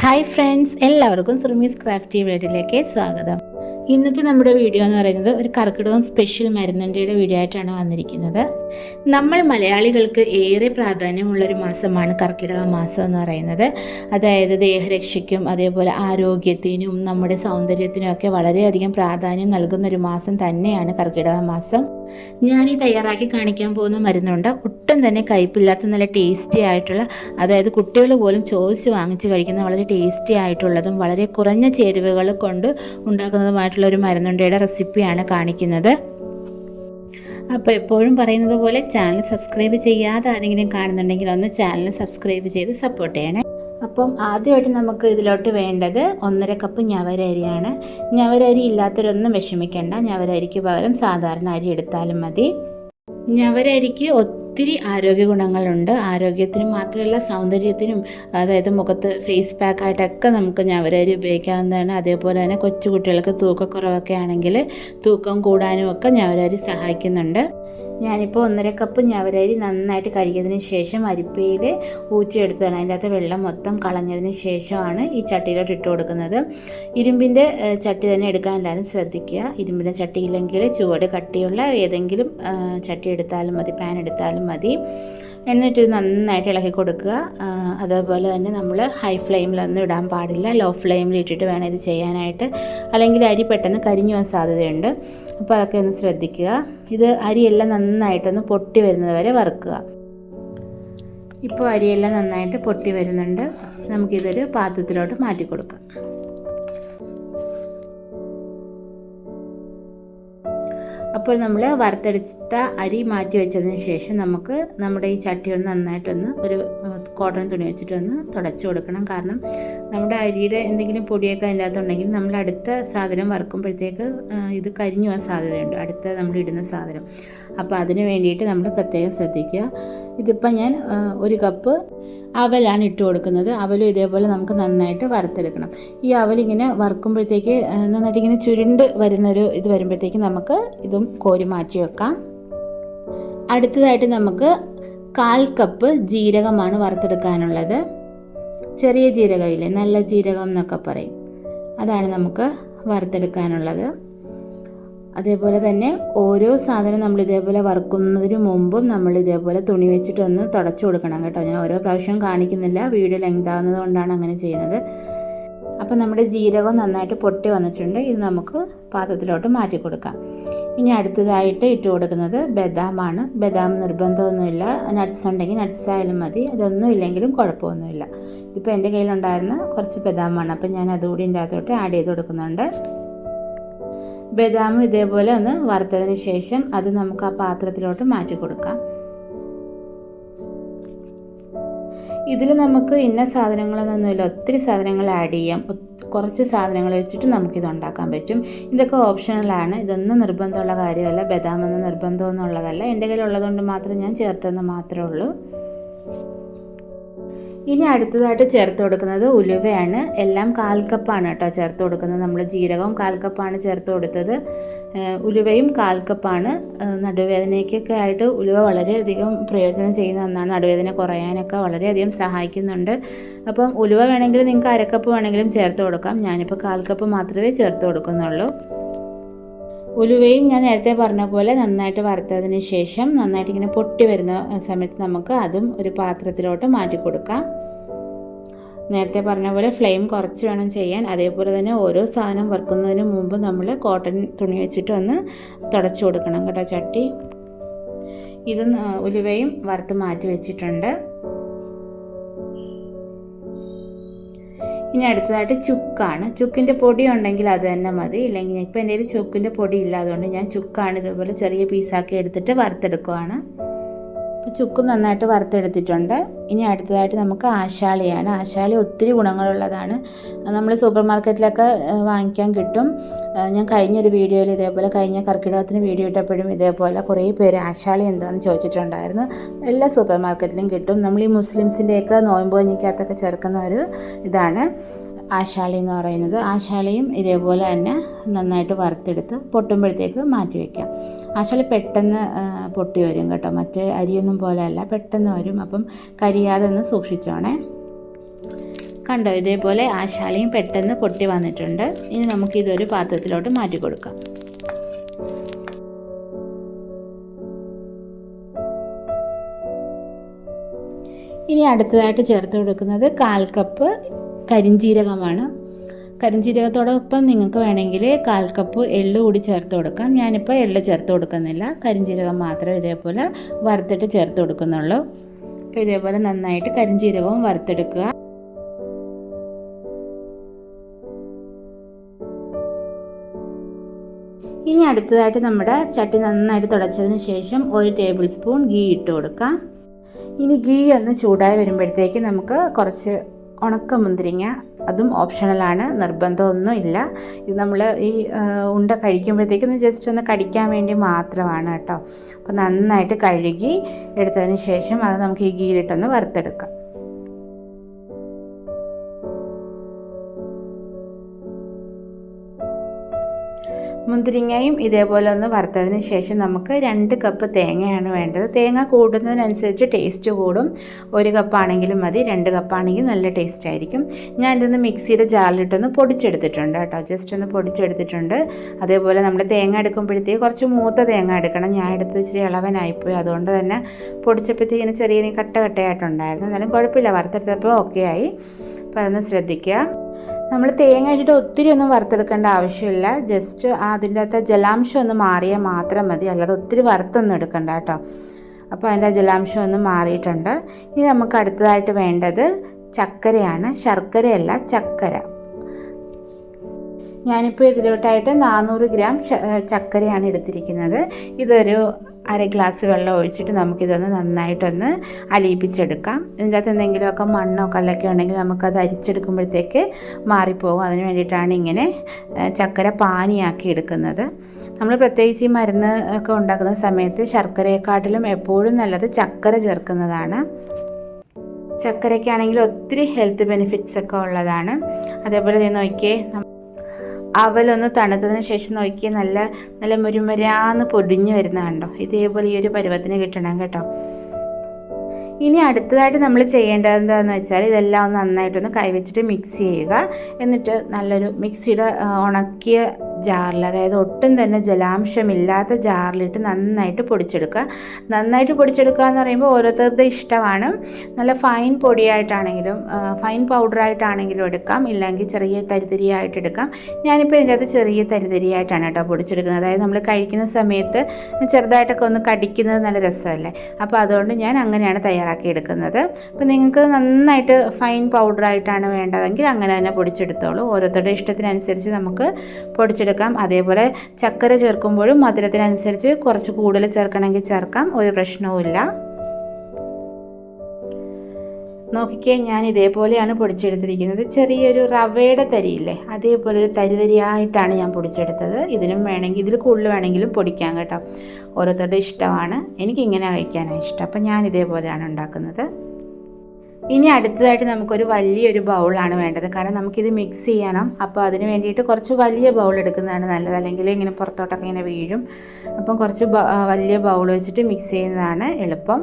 Hi friends എല്ലാവർക്കും സുറമീസ് crafty വീഡിയോയിലേക്ക് സ്വാഗതം. ഇന്നത്തെ നമ്മുടെ വീഡിയോ എന്ന് പറയുന്നത് ഒരു കർക്കിടകം സ്പെഷ്യൽ മരുന്നണ്ടിയുടെ വീഡിയോ ആയിട്ടാണ് വന്നിരിക്കുന്നത്. നമ്മൾ മലയാളികൾക്ക് ഏറെ പ്രാധാന്യമുള്ള പ്രാധാന്യമുള്ളൊരു മാസമാണ് കർക്കിടക മാസം എന്ന് പറയുന്നത്. അതായത് ദേഹരക്ഷയ്ക്കും അതേപോലെ ആരോഗ്യത്തിനും നമ്മുടെ സൗന്ദര്യത്തിനും ഒക്കെ വളരെയധികം പ്രാധാന്യം നൽകുന്ന ഒരു മാസം തന്നെയാണ് കർക്കിടക മാസം. ഞാൻ ഈ തയ്യാറാക്കി കാണിക്കാൻ പോകുന്ന മരുന്നുണ്ട്. ഒട്ടും തന്നെ കയ്പില്ലാത്ത നല്ല ടേസ്റ്റി ആയിട്ടുള്ള അതായത് കുട്ടികൾ പോലും ചോദിച്ച് വാങ്ങിച്ച് കഴിക്കുന്ന വളരെ ടേസ്റ്റി ആയിട്ടുള്ളതും വളരെ കുറഞ്ഞ ചേരുവകൾ കൊണ്ട് ഉണ്ടാക്കുന്നതുമായിട്ടുള്ള ഒരു മരുന്നുണ്ടയുടെ റെസിപ്പിയാണ് കാണിക്കുന്നത്. അപ്പോൾ എപ്പോഴും പറയുന്നത് പോലെ ചാനൽ സബ്സ്ക്രൈബ് ചെയ്യാതെ ആരെങ്കിലും കാണുന്നുണ്ടെങ്കിൽ ഒന്ന് ചാനൽ സബ്സ്ക്രൈബ് ചെയ്ത് സപ്പോർട്ട് ചെയ്യണേ. അപ്പം ആദ്യമായിട്ട് നമുക്ക് ഇതിലോട്ട് വേണ്ടത് ഒന്നര കപ്പ് ഞവരരിയാണ് ഞവരരി ഇല്ലാത്തവരൊന്നും വിഷമിക്കേണ്ട. ഞവരരിക്ക് പകരം സാധാരണ അരി എടുത്താലും മതി. ഞവര അരിക്ക് ഒത്തിരി ആരോഗ്യ ഗുണങ്ങളുണ്ട്. ആരോഗ്യത്തിനും മാത്രമല്ല സൗന്ദര്യത്തിനും അതായത് മുഖത്ത് ഫേസ് പാക്കായിട്ടൊക്കെ നമുക്ക് ഞവരരി ഉപയോഗിക്കാവുന്നതാണ്. അതേപോലെ തന്നെ കൊച്ചുകുട്ടികൾക്ക് തൂക്കക്കുറവൊക്കെ ആണെങ്കിൽ തൂക്കം കൂടാനും ഒക്കെ ഞവരരി സഹായിക്കുന്നുണ്ട്. ഞാനിപ്പോൾ ഒന്നര കപ്പ് ഞവരരി നന്നായിട്ട് കഴുകിയതിന് ശേഷം അരിപ്പയിൽ ഊറ്റിയെടുത്തതാണ്. അതിന്റെ അകത്ത് വെള്ളം മൊത്തം കളഞ്ഞതിന് ശേഷമാണ് ഈ ചട്ടിയിലോട്ട് ഇട്ട് കൊടുക്കുന്നത്. ഇരുമ്പിന്റെ ചട്ടി തന്നെ എടുക്കാൻ എല്ലാവരും ശ്രദ്ധിക്കുക. ഇരുമ്പിന്റെ ചട്ടിയില്ലെങ്കിൽ ചുവട് കട്ടിയുള്ള ഏതെങ്കിലും ചട്ടി എടുത്താലും മതി പാൻ എടുത്താലും മതി. എന്നിട്ട് ഇത് നന്നായിട്ട് ഇളക്കി കൊടുക്കുക. അതേപോലെ തന്നെ നമ്മൾ ഹൈ ഫ്ലെയിമിലൊന്നും ഇടാൻ പാടില്ല. ലോ ഫ്ലെയിമിൽ ഇട്ടിട്ട് വേണം ഇത് ചെയ്യാനായിട്ട്. അല്ലെങ്കിൽ അരി പെട്ടെന്ന് കരിഞ്ഞു പോകാൻ സാധ്യതയുണ്ട്. അപ്പോൾ അതൊക്കെ ഒന്ന് ശ്രദ്ധിക്കുക. ഇത് അരിയെല്ലാം നന്നായിട്ടൊന്ന് പൊട്ടി വരുന്നത് വരെ വറുക്കുക. ഇപ്പോൾ അരിയെല്ലാം നന്നായിട്ട് പൊട്ടി വരുന്നുണ്ട്. നമുക്കിതൊരു പാത്രത്തിലോട്ട് മാറ്റി കൊടുക്കാം. അപ്പോൾ നമ്മൾ വറുത്തെടുത്ത അരി മാറ്റി വെച്ചതിന് ശേഷം നമുക്ക് നമ്മുടെ ഈ ചട്ടി ഒന്ന് നന്നായിട്ടൊന്ന് ഒരു കോട്ടൺ തുണി വെച്ചിട്ടൊന്ന് തുടച്ചു കൊടുക്കണം. കാരണം നമ്മുടെ അരിയുടെ എന്തെങ്കിലും പൊടിയൊക്കെ അതിനകത്തുണ്ടെങ്കിൽ നമ്മൾ അടുത്ത സാധനം വറുക്കുമ്പോഴത്തേക്ക് ഇത് കരിഞ്ഞു പോകാൻ സാധ്യതയുണ്ട്. അടുത്ത നമ്മൾ ഇടുന്ന സാധനം. അപ്പോൾ അതിന് വേണ്ടിയിട്ട് നമ്മൾ പ്രത്യേകം ശ്രദ്ധിക്കുക. ഇതിപ്പോൾ ഞാൻ ഒരു കപ്പ് അവലാണ് ഇട്ട് കൊടുക്കുന്നത്. അവലും ഇതേപോലെ നമുക്ക് നന്നായിട്ട് വറുത്തെടുക്കണം. ഈ അവലിങ്ങനെ വറുക്കുമ്പോഴത്തേക്ക് നന്നായിട്ട് ഇങ്ങനെ ചുരുണ്ട് വരുന്നൊരു ഇത് വരുമ്പോഴത്തേക്ക് നമുക്ക് ഇതും കോരി മാറ്റി വെക്കാം. അടുത്തതായിട്ട് നമുക്ക് കാൽ കപ്പ് ജീരകമാണ് വറുത്തെടുക്കാനുള്ളത്. ചെറിയ ജീരകമില്ലേ? നല്ല ജീരകം എന്നൊക്കെ പറയും. അതാണ് നമുക്ക് വറുത്തെടുക്കാനുള്ളത്. അതേപോലെ തന്നെ ഓരോ സാധനം നമ്മൾ ഇതേപോലെ വറുക്കുന്നതിന് മുമ്പും നമ്മൾ ഇതേപോലെ തുണി വെച്ചിട്ടൊന്ന് തുടച്ചു കൊടുക്കണം കേട്ടോ. ഞാൻ ഓരോ പ്രാവശ്യം കാണിക്കുന്നില്ല വീഡിയോ ലെങ്ത് ആകുന്നത് കൊണ്ടാണ് അങ്ങനെ ചെയ്യുന്നത്. അപ്പോൾ നമ്മുടെ ജീരകം നന്നായിട്ട് പൊട്ടി വന്നിട്ടുണ്ട്. ഇത് നമുക്ക് പാത്രത്തിലോട്ട് മാറ്റി കൊടുക്കാം. ഇനി അടുത്തതായിട്ട് ഇട്ട് കൊടുക്കുന്നത് ബദാമാണ്. ബദാം നിർബന്ധമൊന്നുമില്ല. നട്ട്സ് ഉണ്ടെങ്കിൽ നട്ട്സ് ആയാലും മതി. അതൊന്നും ഇല്ലെങ്കിലും കുഴപ്പമൊന്നുമില്ല. ഇതിപ്പോൾ എന്റെ കയ്യിലുണ്ടായിരുന്ന കുറച്ച് ബദാമാണ്. അപ്പം ഞാൻ അതുകൂടി ഇതിന്റെ അകത്തോട്ട് ആഡ് ചെയ്ത് കൊടുക്കുന്നുണ്ട്. ബദാമും ഇതേപോലെ ഒന്ന് വറുത്തതിന് ശേഷം അത് നമുക്ക് ആ പാത്രത്തിലോട്ട് മാറ്റി കൊടുക്കാം. ഇതിൽ നമുക്ക് ഇന്ന സാധനങ്ങളൊന്നുമില്ല. ഒത്തിരി സാധനങ്ങൾ ആഡ് ചെയ്യാം. കുറച്ച് സാധനങ്ങൾ വെച്ചിട്ട് നമുക്കിത് ഉണ്ടാക്കാൻ പറ്റും. ഇതൊക്കെ ഓപ്ഷണലാണ് ഇതൊന്നും നിർബന്ധമുള്ള കാര്യമല്ല. ബദാം എന്ന നിർബന്ധമൊന്നും ഉള്ളതല്ല എന്റെ കയ്യിലുള്ളതുകൊണ്ട് മാത്രം ഞാൻ ചേർത്തെന്ന് മാത്രമേ ഉള്ളൂ. ഇനി അടുത്തതായിട്ട് ചേർത്ത് കൊടുക്കുന്നത് ഉലുവയാണ്. എല്ലാം കാൽ കപ്പാണ് കേട്ടോ ചേർത്ത് കൊടുക്കുന്നത്. നമ്മൾ ജീരകവും കാൽ കപ്പാണ് ചേർത്ത് കൊടുത്തത്. ഉലുവയും കാൽ കപ്പാണ് നടുവേദനയ്ക്കൊക്കെ ആയിട്ട് ഉലുവ വളരെയധികം പ്രയോജനം ചെയ്യുന്ന ഒന്നാണ്. നടുവേദന കുറയാനൊക്കെ വളരെയധികം സഹായിക്കുന്നുണ്ട്. അപ്പം ഉലുവ വേണമെങ്കിൽ നിങ്ങൾക്ക് അരക്കപ്പ് വേണമെങ്കിലും ചേർത്ത് കൊടുക്കാം. ഞാനിപ്പോൾ കാൽ കപ്പ് മാത്രമേ ചേർത്ത് കൊടുക്കുന്നുള്ളൂ. ഉലുവയും ഞാൻ നേരത്തെ പറഞ്ഞ പോലെ നന്നായിട്ട് വറുത്തതിന് ശേഷം നന്നായിട്ട് ഇങ്ങനെ പൊട്ടി വരുന്ന സമയത്ത് നമുക്ക് അതും ഒരു പാത്രത്തിലോട്ട് മാറ്റി കൊടുക്കാം. നേരത്തെ പറഞ്ഞ പോലെ ഫ്ലെയിം കുറച്ച് വേണം ചെയ്യാൻ. അതേപോലെ തന്നെ ഓരോ സാധനം വറുക്കുന്നതിന് മുമ്പ് നമ്മൾ കോട്ടൺ തുണി വെച്ചിട്ട് ഒന്ന് തുടച്ചു കൊടുക്കണം കേട്ടോ ചട്ടി. ഇത് ഉലുവയും വറുത്ത് മാറ്റി വെച്ചിട്ടുണ്ട്. ഇനി അടുത്തതായിട്ട് ചുക്കാണ്. ചുക്കിന്റെ പൊടി ഉണ്ടെങ്കിൽ അത് തന്നെ മതി. ഇല്ലെങ്കിൽ ഇപ്പം എന്റെ കയ്യിൽ ചുക്കിന്റെ പൊടി ഇല്ല അതുകൊണ്ട് ഞാൻ ചുക്കാണ് ഇതുപോലെ ചെറിയ പീസാക്കി എടുത്തിട്ട് വറുത്തെടുക്കുവാണ്. ചുക്കും നന്നായിട്ട് വറുത്തെടുത്തിട്ടുണ്ട്. ഇനി അടുത്തതായിട്ട് നമുക്ക് ആശാളിയാണ്. ആശാളി ഒത്തിരി ഗുണങ്ങളുള്ളതാണ്. നമ്മൾ സൂപ്പർ മാർക്കറ്റിലൊക്കെ വാങ്ങിക്കാൻ കിട്ടും. ഞാൻ കഴിഞ്ഞൊരു വീഡിയോയിൽ ഇതേപോലെ കഴിഞ്ഞ കർക്കിടകത്തിന് വീഡിയോ ഇട്ടപ്പോഴും ഇതേപോലെ കുറേ പേര് ആശാളി എന്താണെന്ന് ചോദിച്ചിട്ടുണ്ടായിരുന്നു. എല്ലാ സൂപ്പർ മാർക്കറ്റിലും കിട്ടും. നമ്മൾ ഈ മുസ്ലിംസിന്റെയൊക്കെ നോയമ്പ് കഞ്ഞിക്കകത്തൊക്കെ ചേർക്കുന്ന ഒരു ഇതാണ്. ആശാളി എന്ന് പറയുന്നത് ആശാളിയും ഇതേപോലെ തന്നെ നന്നായിട്ട് വറുത്തെടുത്ത് പൊട്ടുമ്പോഴത്തേക്ക് മാറ്റി വയ്ക്കാം. ആശാളി പെട്ടെന്ന് പൊട്ടി വരും കേട്ടോ. മറ്റേ അരിയൊന്നും പോലെ അല്ല പെട്ടെന്ന് വരും. അപ്പം കരിയാതെ ഒന്ന് സൂക്ഷിച്ചോണേ. കണ്ടോ ഇതേപോലെ ആശാളിയും പെട്ടെന്ന് പൊട്ടി വന്നിട്ടുണ്ട്. ഇനി നമുക്ക് ഇതൊരു പാത്രത്തിലോട്ട് മാറ്റി കൊടുക്കാം. ഇനി അടുത്തതായിട്ട് ചേർത്ത് കൊടുക്കുന്നത് കാൽ കപ്പ് കരിഞ്ജീരകമാണ് കരിഞ്ജീരകത്തോടൊപ്പം നിങ്ങൾക്ക് വേണമെങ്കിൽ കാൽ കപ്പ് എള്ള് കൂടി ചേർത്ത് കൊടുക്കാം. ഞാനിപ്പോൾ എള്ള് ചേർത്ത് കൊടുക്കുന്നില്ല. കരിഞ്ജീരകം മാത്രം ഇതേപോലെ വറുത്തിട്ട് ചേർത്ത് കൊടുക്കുന്നുള്ളൂ. അപ്പോൾ ഇതേപോലെ നന്നായിട്ട് കരിഞ്ജീരകവും വറുത്തെടുക്കുക. ഇനി അടുത്തതായിട്ട് നമ്മുടെ ചട്ടി നന്നായിട്ട് തുടച്ചതിന് ശേഷം ഒരു ടേബിൾ സ്പൂൺ ഗീ ഇട്ട് കൊടുക്കാം. ഇനി ഗീ ഒന്ന് ചൂടായി വരുമ്പോഴത്തേക്ക് നമുക്ക് കുറച്ച് ഉണക്ക മുന്തിരിങ്ങ അതും ഓപ്ഷണലാണ് നിർബന്ധമൊന്നും ഇല്ല. ഇത് നമ്മൾ ഈ ഉണ്ട കഴിക്കുമ്പോഴത്തേക്കൊന്ന് ജസ്റ്റ് ഒന്ന് കടിക്കാൻ വേണ്ടി മാത്രമാണ് കേട്ടോ. അപ്പോൾ നന്നായിട്ട് കഴുകി എടുത്തതിന് ശേഷം അത് നമുക്ക് ഈ ഗീലിട്ടൊന്ന് വറുത്തെടുക്കാം. മുന്തിരിങ്ങയും ഇതേപോലെ ഒന്ന് വറുത്തതിന് ശേഷം നമുക്ക് രണ്ട് കപ്പ് തേങ്ങയാണ് വേണ്ടത്. തേങ്ങ കൂടുന്നതിനനുസരിച്ച് ടേസ്റ്റ് കൂടും. ഒരു കപ്പാണെങ്കിലും മതി രണ്ട് കപ്പാണെങ്കിൽ നല്ല ടേസ്റ്റ് ആയിരിക്കും. ഞാൻ ഇതൊന്ന് മിക്സിയുടെ ജാറിലിട്ടൊന്ന് പൊടിച്ചെടുത്തിട്ടുണ്ട് കേട്ടോ. ജസ്റ്റ് ഒന്ന് പൊടിച്ചെടുത്തിട്ടുണ്ട്. അതേപോലെ നമ്മൾ തേങ്ങ എടുക്കുമ്പോഴത്തേക്ക് കുറച്ച് മൂത്ത തേങ്ങ എടുക്കണം. ഞാൻ എടുത്ത് ഇച്ചിരി ഇളവനായിപ്പോയി. അതുകൊണ്ട് തന്നെ പൊടിച്ചപ്പോഴത്തേക്കിന് ചെറിയ കട്ട കട്ടയായിട്ടുണ്ടായിരുന്നു. എന്നാലും കുഴപ്പമില്ല. വറുത്തെടുത്തപ്പോൾ ഓക്കെ ആയി. അപ്പോൾ അതൊന്ന് ശ്രദ്ധിക്കുക. നമ്മൾ തേങ്ങ ഇട്ടിട്ട് ഒത്തിരി ഒന്നും വറുത്തെടുക്കേണ്ട ആവശ്യമില്ല. ജസ്റ്റ് അതിന്റെ അകത്തെ ജലാംശം ഒന്ന് മാറിയാൽ മാത്രം മതി. അല്ലാതെ ഒത്തിരി വറുത്തൊന്നും എടുക്കണ്ട കേട്ടോ. അപ്പോൾ അതിന്റെ ജലാംശം ഒന്ന് മാറിയിട്ടുണ്ട്. ഇനി നമുക്ക് അടുത്തതായിട്ട് വേണ്ടത് ചക്കരയാണ്. ശർക്കരയല്ല ചക്കര. ഞാനിപ്പോൾ ഇതിലോട്ടായിട്ട് നാനൂറ് ഗ്രാം ചക്കരയാണ് എടുത്തിരിക്കുന്നത്. ഇതൊരു അര ഗ്ലാസ് വെള്ളം ഒഴിച്ചിട്ട് നമുക്കിതൊന്ന് നന്നായിട്ടൊന്ന് അലിയിപ്പിച്ചെടുക്കാം. ഇതിന്റെ അകത്ത് എന്തെങ്കിലുമൊക്കെ മണ്ണോ കല്ലൊക്കെ ഉണ്ടെങ്കിൽ നമുക്കത് അരിച്ചെടുക്കുമ്പോഴത്തേക്ക് മാറിപ്പോകും അതിന് വേണ്ടിയിട്ടാണ് ഇങ്ങനെ ചക്കര പാനിയാക്കി എടുക്കുന്നത്. നമ്മൾ പ്രത്യേകിച്ച് ഈ മരുന്ന് ഒക്കെ ഉണ്ടാക്കുന്ന സമയത്ത് ശർക്കരയെക്കാട്ടിലും എപ്പോഴും നല്ലത് ചക്കര ചേർക്കുന്നതാണ്. ചക്കരയ്ക്കാണെങ്കിൽ ഒത്തിരി ഹെൽത്ത് ബെനിഫിറ്റ്സ് ഒക്കെ ഉള്ളതാണ്. അതേപോലെ നോക്കിയേ അവലൊന്ന് തണുത്തതിന് ശേഷം നോക്കി നല്ല നല്ല മുരുമുരാന്ന് പൊടിഞ്ഞു വരുന്ന കണ്ടോ? ഇതേപോലെ ഈ ഒരു പരുവത്തിന് കിട്ടണം കേട്ടോ. ഇനി അടുത്തതായിട്ട് നമ്മൾ ചെയ്യേണ്ടത് എന്താണെന്ന് വെച്ചാൽ ഇതെല്ലാം ഒന്ന് നന്നായിട്ടൊന്ന് കൈവച്ചിട്ട് മിക്സ് ചെയ്യുക. എന്നിട്ട് നല്ലൊരു മിക്സിയുടെ ഉണക്കിയ ജാറിൽ അതായത് ഒട്ടും തന്നെ ജലാംശമില്ലാത്ത ജാറിലിട്ട് നന്നായിട്ട് പൊടിച്ചെടുക്കുക. നന്നായിട്ട് പൊടിച്ചെടുക്കുക എന്ന് പറയുമ്പോൾ ഓരോരുത്തരുടെ ഇഷ്ടമാണ്. നല്ല ഫൈൻ പൊടിയായിട്ടാണെങ്കിലും ഫൈൻ പൗഡറായിട്ടാണെങ്കിലും എടുക്കാം. ഇല്ലെങ്കിൽ ചെറിയ തരിതരിയായിട്ട് എടുക്കാം. ഞാനിപ്പോൾ ഇതിന്റെ അകത്ത് ചെറിയ തരിതരിയായിട്ടാണ് കേട്ടോ പൊടിച്ചെടുക്കുന്നത്. അതായത് നമ്മൾ കഴിക്കുന്ന സമയത്ത് ചെറുതായിട്ടൊക്കെ ഒന്ന് കടിക്കുന്നത് നല്ല രസമല്ലേ? അപ്പോൾ അതുകൊണ്ട് ഞാൻ അങ്ങനെയാണ് തയ്യാറാക്കി എടുക്കുന്നത് അപ്പോൾ നിങ്ങൾക്ക് നന്നായിട്ട് ഫൈൻ പൗഡറായിട്ടാണ് വേണ്ടതെങ്കിൽ അങ്ങനെ തന്നെ പൊടിച്ചെടുത്തോളൂ. ഓരോരുത്തരുടെ ഇഷ്ടത്തിനനുസരിച്ച് നമുക്ക് പൊടിച്ചെടുക്കാം. ചേർക്കാം അതേപോലെ ചക്കര ചേർക്കുമ്പോഴും മധുരത്തിനനുസരിച്ച് കുറച്ച് കൂടുതൽ ചേർക്കണമെങ്കിൽ ചേർക്കാം. ഒരു പ്രശ്നവുമില്ല. നോക്കിക്കേ ഞാൻ ഇതേപോലെയാണ് പൊടിച്ചെടുത്തിരിക്കുന്നത്. ചെറിയൊരു റവയുടെ തരിയില്ലേ അതേപോലെ ഒരു തരി തരിയായിട്ടാണ് ഞാൻ പൊടിച്ചെടുത്തത്. ഇതിനും വേണമെങ്കിൽ ഇതിൽ കൂടുതൽ വേണമെങ്കിലും പൊടിക്കാം കേട്ടോ. ഓരോരുത്തരുടെ ഇഷ്ടമാണ്. എനിക്കിങ്ങനെ കഴിക്കാനാണ് ഇഷ്ടം. അപ്പം ഞാൻ ഇതേപോലെയാണ് ഉണ്ടാക്കുന്നത്. ഇനി അടുത്തതായിട്ട് നമുക്കൊരു വലിയൊരു ബൗളാണ് വേണ്ടത്. കാരണം നമുക്കിത് മിക്സ് ചെയ്യണം. അപ്പോൾ അതിന് വേണ്ടിയിട്ട് കുറച്ച് വലിയ ബൗൾ എടുക്കുന്നതാണ് നല്ലത്. അല്ലെങ്കിൽ ഇങ്ങനെ പുറത്തോട്ടൊക്കെ ഇങ്ങനെ വീഴും. അപ്പം കുറച്ച് വലിയ ബൗൾ വെച്ചിട്ട് മിക്സ് ചെയ്യുന്നതാണ് എളുപ്പം.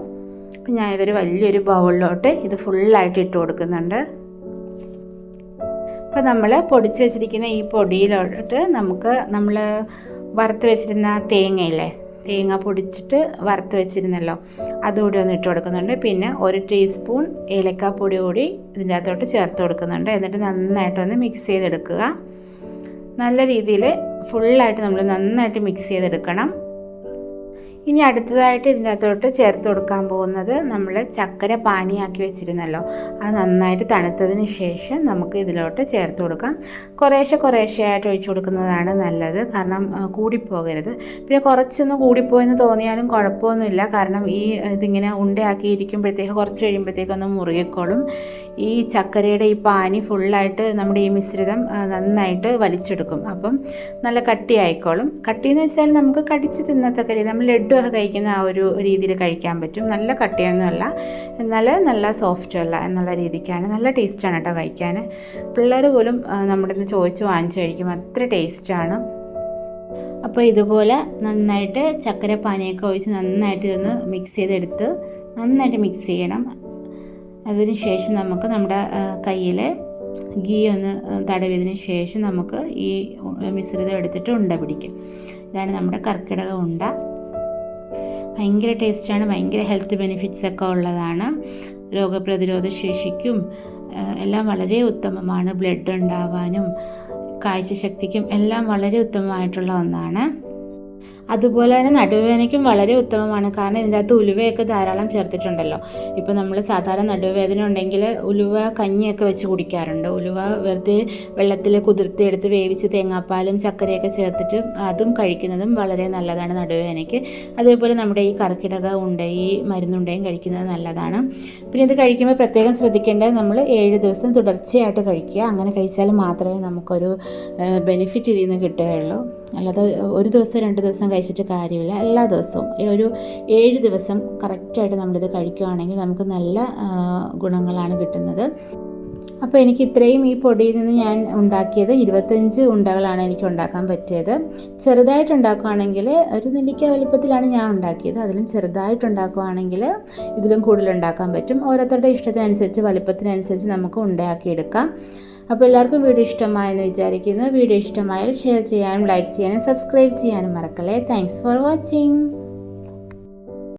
അപ്പം ഞാനിതൊരു വലിയൊരു ബൗളിലോട്ട് ഇത് ഫുള്ളായിട്ട് ഇട്ട് കൊടുക്കുന്നുണ്ട്. അപ്പോൾ നമ്മൾ പൊടിച്ച് വെച്ചിരിക്കുന്ന ഈ പൊടിയിലോട്ട് നമുക്ക് നമ്മൾ വറുത്ത് വെച്ചിരുന്ന തേങ്ങയില്ലേ തേങ്ങ പൊടിച്ചിട്ട് വറുത്ത് വെച്ചിരുന്നല്ലോ. അതുകൂടി ഒന്ന് ഇട്ട് കൊടുക്കുന്നുണ്ട്. പിന്നെ ഒരു ടീസ്പൂൺ ഏലക്കാപ്പൊടി കൂടി ഇതിന്റെ അകത്തോട്ട് ചേർത്ത് കൊടുക്കുന്നുണ്ട്. എന്നിട്ട് നന്നായിട്ടൊന്ന് മിക്സ് ചെയ്തെടുക്കുക. നല്ല രീതിയിൽ ഫുള്ളായിട്ട് നമ്മൾ നന്നായിട്ട് മിക്സ് ചെയ്തെടുക്കണം. ഇനി അടുത്തതായിട്ട് ഇതിന്റെ അകത്തോട്ട് ചേർത്ത് കൊടുക്കാൻ പോകുന്നത് നമ്മൾ ചക്കര പാനിയാക്കി വെച്ചിരുന്നല്ലോ. അത് നന്നായിട്ട് തണുത്തതിന് ശേഷം നമുക്ക് ഇതിലോട്ട് ചേർത്ത് കൊടുക്കാം. കുറേശ്ശെ കുറേശ്ശെയായിട്ട് ഒഴിച്ചു കൊടുക്കുന്നതാണ് നല്ലത്. കാരണം കൂടിപ്പോകരുത്. പിന്നെ കുറച്ചൊന്ന് കൂടിപ്പോയെന്ന് തോന്നിയാലും കുഴപ്പമൊന്നുമില്ല. കാരണം ഈ ഇതിങ്ങനെ ഉണ്ടയാക്കി ഇരിക്കുമ്പോഴത്തേക്ക് കുറച്ച് കഴിയുമ്പോഴത്തേക്കൊന്ന് മുറുകിക്കോളും. ഈ ചക്കരയുടെ ഈ പാനി ഫുള്ളായിട്ട് നമ്മുടെ ഈ മിശ്രിതം നന്നായിട്ട് വലിച്ചെടുക്കും. അപ്പം നല്ല കട്ടിയായിക്കോളും. കട്ടിയെന്ന് വെച്ചാൽ നമുക്ക് കടിച്ച് തിന്നത്തക്ക രീതി. നമ്മൾ ലഡുവൊക്കെ കഴിക്കുന്ന ആ ഒരു രീതിയിൽ കഴിക്കാൻ പറ്റും. നല്ല കട്ടിയൊന്നുമല്ല എന്നാൽ നല്ല സോഫ്റ്റ് അല്ല എന്നുള്ള രീതിക്കാണ്. നല്ല ടേസ്റ്റാണ് കേട്ടോ കഴിക്കാൻ പിള്ളേർ പോലും നമ്മുടെ നിന്ന് ചോദിച്ച് വാങ്ങിച്ച് കഴിക്കും അത്ര ടേസ്റ്റാണ്. അപ്പോൾ ഇതുപോലെ നന്നായിട്ട് ചക്കര പാനിയൊക്കെ ഒഴിച്ച് നന്നായിട്ട് ഇതൊന്ന് മിക്സ് ചെയ്തെടുത്ത് നന്നായിട്ട് മിക്സ് ചെയ്യണം. അതിന് ശേഷം നമുക്ക് നമ്മുടെ കയ്യിൽ ഗീ ഒന്ന് തടവിയതിന് ശേഷം നമുക്ക് ഈ മിശ്രിതം എടുത്തിട്ട് ഉണ്ട പിടിക്കും. ഇതാണ് നമ്മുടെ കർക്കിടക ഉണ്ട. ഭയങ്കര ടേസ്റ്റാണ് ഭയങ്കര ഹെൽത്ത് ബെനിഫിറ്റ്സ് ഒക്കെ ഉള്ളതാണ്. രോഗപ്രതിരോധ ശേഷിക്കും എല്ലാം വളരെ ഉത്തമമാണ്. ബ്ലഡ് ഉണ്ടാവാനും കാഴ്ചശക്തിക്കും എല്ലാം വളരെ ഉത്തമമായിട്ടുള്ള ഒന്നാണ്. അതുപോലെ തന്നെ നടുവേദനയ്ക്കും വളരെ ഉത്തമമാണ്. കാരണം ഇതിന്റെ അകത്ത് ഉലുവയൊക്കെ ധാരാളം ചേർത്തിട്ടുണ്ടല്ലോ. ഇപ്പോൾ നമ്മൾ സാധാരണ നടുവേദന ഉണ്ടെങ്കിൽ ഉലുവ കഞ്ഞിയൊക്കെ വെച്ച് കുടിക്കാറുണ്ട്. ഉലുവ വെറുതെ വെള്ളത്തിൽ കുതിർത്തിയെടുത്ത് വേവിച്ച് തേങ്ങാപ്പാലും ചക്കരയൊക്കെ ചേർത്തിട്ട് അതും കഴിക്കുന്നതും വളരെ നല്ലതാണ് നടുവേദനയ്ക്ക്. അതേപോലെ നമ്മുടെ ഈ കർക്കിടക ഉണ്ടയി മരുന്നുണ്ടയും കഴിക്കുന്നത് നല്ലതാണ്. പിന്നെ ഇത് കഴിക്കുമ്പോൾ പ്രത്യേകം ശ്രദ്ധിക്കേണ്ടത് നമ്മൾ ഏഴ് ദിവസം തുടർച്ചയായിട്ട് കഴിക്കുക. അങ്ങനെ കഴിച്ചാൽ മാത്രമേ നമുക്കൊരു ബെനിഫിറ്റ് ഇതിൽ നിന്ന് കിട്ടുകയുള്ളൂ. അല്ലാതെ ഒരു ദിവസം രണ്ട് ദിവസം കഴിച്ചിട്ട് കാര്യമില്ല. എല്ലാ ദിവസവും. ഒരു ഏഴ് ദിവസം കറക്റ്റായിട്ട് നമ്മളിത് കഴിക്കുകയാണെങ്കിൽ നമുക്ക് നല്ല ഗുണങ്ങളാണ് കിട്ടുന്നത്. അപ്പോൾ എനിക്ക് ഇത്രയും ഈ പൊടിയിൽ നിന്ന് ഞാൻ ഉണ്ടാക്കിയത് ഇരുപത്തഞ്ച് ഉണ്ടകളാണ് എനിക്ക് ഉണ്ടാക്കാൻ പറ്റിയത്. ചെറുതായിട്ട് ഉണ്ടാക്കുകയാണെങ്കിൽ ഒരു നെല്ലിക്ക വലിപ്പത്തിലാണ് ഞാൻ ഉണ്ടാക്കിയത്. അതിലും ചെറുതായിട്ട് ഉണ്ടാക്കുകയാണെങ്കിൽ ഇതിലും കൂടുതൽ ഉണ്ടാക്കാൻ പറ്റും. ഓരോരുത്തരുടെ ഇഷ്ടത്തിനനുസരിച്ച് വലിപ്പത്തിനനുസരിച്ച് നമുക്ക് ഉണ്ടാക്കിയെടുക്കാം. അപ്പോൾ എല്ലാവർക്കും വീഡിയോ ഇഷ്ടമായെന്ന് വിചാരിക്കുന്നു. വീഡിയോ ഇഷ്ടമായാൽ ഷെയർ ചെയ്യാനും ലൈക്ക് ചെയ്യാനും സബ്സ്ക്രൈബ് ചെയ്യാനും മറക്കല്ലേ. Thanks for watching